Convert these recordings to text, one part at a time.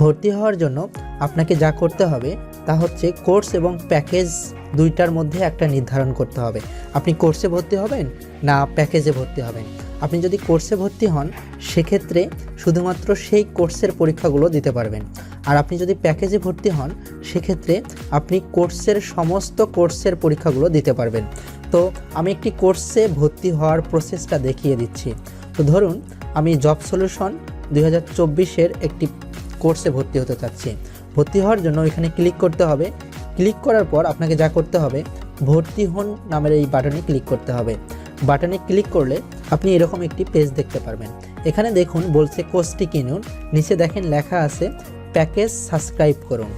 ভর্তি হওয়ার জন্য আপনাকে যা করতে হবে তা হচ্ছে কোর্স এবং প্যাকেজ দুইটার মধ্যে একটা নির্ধারণ করতে হবে। আপনি কোর্সে ভর্তি হবেন না প্যাকেজে ভর্তি হবেন? আপনি যদি কোর্সে ভর্তি হন, সেক্ষেত্রে শুধুমাত্র সেই কোর্সের পরীক্ষাগুলো দিতে পারবেন। আর আপনি যদি প্যাকেজে ভর্তি হন, সেক্ষেত্রে আপনি কোর্সের সমস্ত কোর্সের পরীক্ষাগুলো দিতে পারবেন। তো আমি একটি কোর্সে ভর্তি হওয়ার প্রসেসটা দেখিয়ে দিচ্ছি। তো ধরুন, আমি জব সলিউশন দুই হাজার একটি কোর্সে ভর্তি হতে চাচ্ছি। ভর্তি হওয়ার জন্য এখানে ক্লিক করতে হবে। ক্লিক করার পর আপনাকে যা করতে হবে, ভর্তি হন নামের এই বাটনে ক্লিক করতে হবে। বাটনে ক্লিক করলে আপনি এরকম একটি পেজ দেখতে পারবেন। এখানে দেখুন বলছে কোর্সটি কিনুন। নিচে দেখেন লেখা আছে, প্যাকেজ সাবস্ক্রাইব করুন।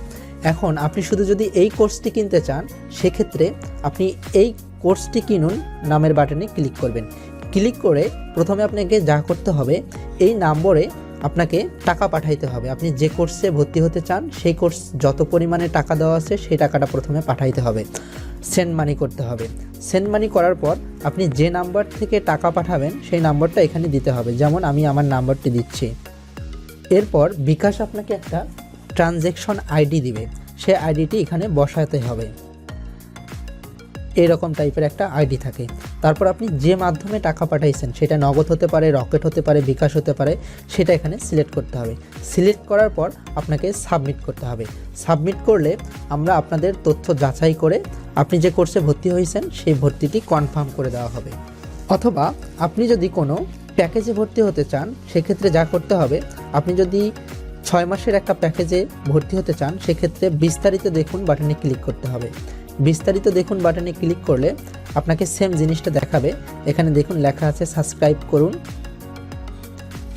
এখন আপনি শুধু যদি এই কোর্সটি কিনতে চান, সেক্ষেত্রে আপনি এই কোর্সটি কিনুন নামের বাটনে ক্লিক করবেন। ক্লিক করে প্রথমে আপনাকে যা করতে হবে, এই নম্বরে আপনাকে টাকা পাঠাইতে হবে। আপনি যে কোর্সে ভর্তি হতে চান, সেই কোর্স যত পরিমাণে টাকা দেওয়া আছে, সেই টাকাটা প্রথমে পাঠাইতে হবে। সেন্ড মানি করতে হবে। সেন্ড মানি করার পর আপনি যে নাম্বার থেকে টাকা পাঠাবেন, সেই নাম্বারটা এখানে দিতে হবে। যেমন আমি আমার নাম্বারটি দিচ্ছি। এরপর বিকাশ আপনাকে একটা ট্রানজ্যাকশন আইডি দিবে। সেই আইডিটি এখানে বসাতে হবে। এরকম টাইপের একটা আইডি থাকে। তারপর আপনি যে মাধ্যমে টাকা পাঠাইছেন, সেটা নগদ হতে পারে, রকেট হতে পারে, বিকাশ হতে পারে, সেটা এখানে সিলেক্ট করতে হবে। সিলেক্ট করার পর আপনাকে সাবমিট করতে হবে। সাবমিট করলে আমরা আপনাদের তথ্য যাচাই করে আপনি যে কোর্সে ভর্তি হয়েছেন, সেই ভর্তিটি কনফার্ম করে দেওয়া হবে। অথবা আপনি যদি কোনো প্যাকেজে ভর্তি হতে চান, সেক্ষেত্রে যা করতে হবে, আপনি যদি ছয় মাসের একটা প্যাকেজে ভর্তি হতে চান, সেক্ষেত্রে বিস্তারিত দেখুন বাটনে ক্লিক করতে হবে। বিস্তারিত দেখুন বাটনে ক্লিক করলে আপনাকে সেম জিনিসটা দেখাবে। এখানে দেখুন লেখা আছে সাবস্ক্রাইব করুন।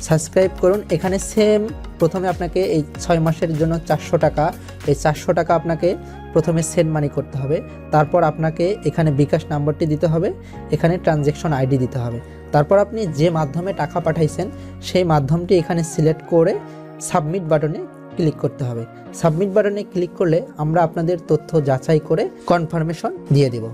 সাবস্ক্রাইব করুন। এখানে সেম প্রথমে আপনাকে এই ছয় মাসের জন্য চারশো টাকা, এই চারশো টাকা আপনাকে প্রথমে সেন্ড মানি করতে হবে। তারপর আপনাকে এখানে বিকাশ নাম্বারটি দিতে হবে, এখানে ট্রানজ্যাকশন আইডি দিতে হবে। তারপর আপনি যে মাধ্যমে টাকা পাঠাইছেন, সেই মাধ্যমটি এখানে সিলেক্ট করে সাবমিট বাটনে ক্লিক করতে হবে। সাবমিট বাটনে ক্লিক করলে আমরা আপনাদের তথ্য যাচাই করে কনফার্মেশন দিয়ে দিব।